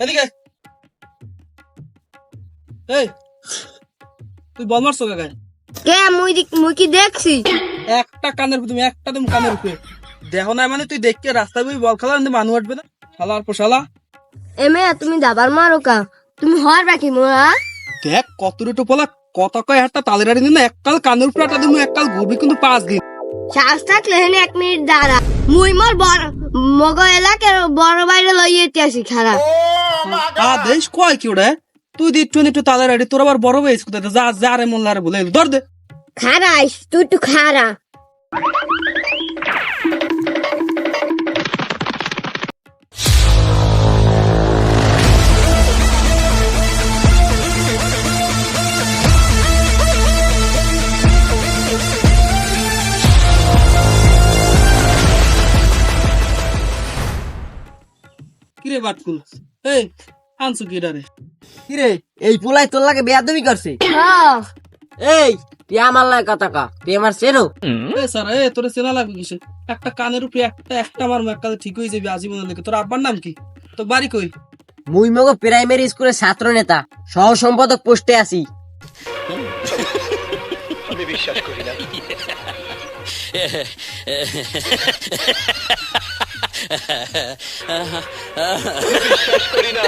এদিকে এই তুই বল মারছো কাকায় কে মুই মুই কি দেখছি? একটা কানের তুমি একটা তুমি কানের উপরে। দেখো না মানে তুই দেখকে রাস্তায় বই বল খেলা মানুষ না। শালার পর শালা এমে তুমি দাবার মারো কা। তুমি হর বাকি মোরা দেখ কত রেটো পোলা কত কয় একটা তালের আড়ি না এককাল কানের উপরে একটা দিন এককাল ঘুরবি কিন্তু পাঁচ দিন। শ্বাস থাকলে এক মিনিট দাঁড়া। মুই মোর বড় মগ এলাকার বড় বাইরে লইয়েতে আসি খারাপ দেশ কয় কি ওটা তুই দি একটু একটু তাদের আড়ি তোর আবার বড় বাইস কোথায়? যা যা রে মোল্লারে বলে ধর দে। খারাইস তুই একটু খারা। কিরে বাটকুল? এই আনছো কি রে কিরে এই পোলাই তোর লাগে বেয়াদবি করছে? হ্যাঁ। এই তুই আমার লাগে কথা কা তুই আমার চেনো? এ স্যার এ তোর চেনা লাগবে কিসে? একটা কানের উপরে একটা একটা আমার একটা ঠিক হয়ে যাবে লেগে। তোর আব্বার নাম কি? তো বাড়ি কই? মুই মগো প্রাইমারি স্কুলের ছাত্র নেতা সহ সম্পাদক পোস্টে আছি। なしまな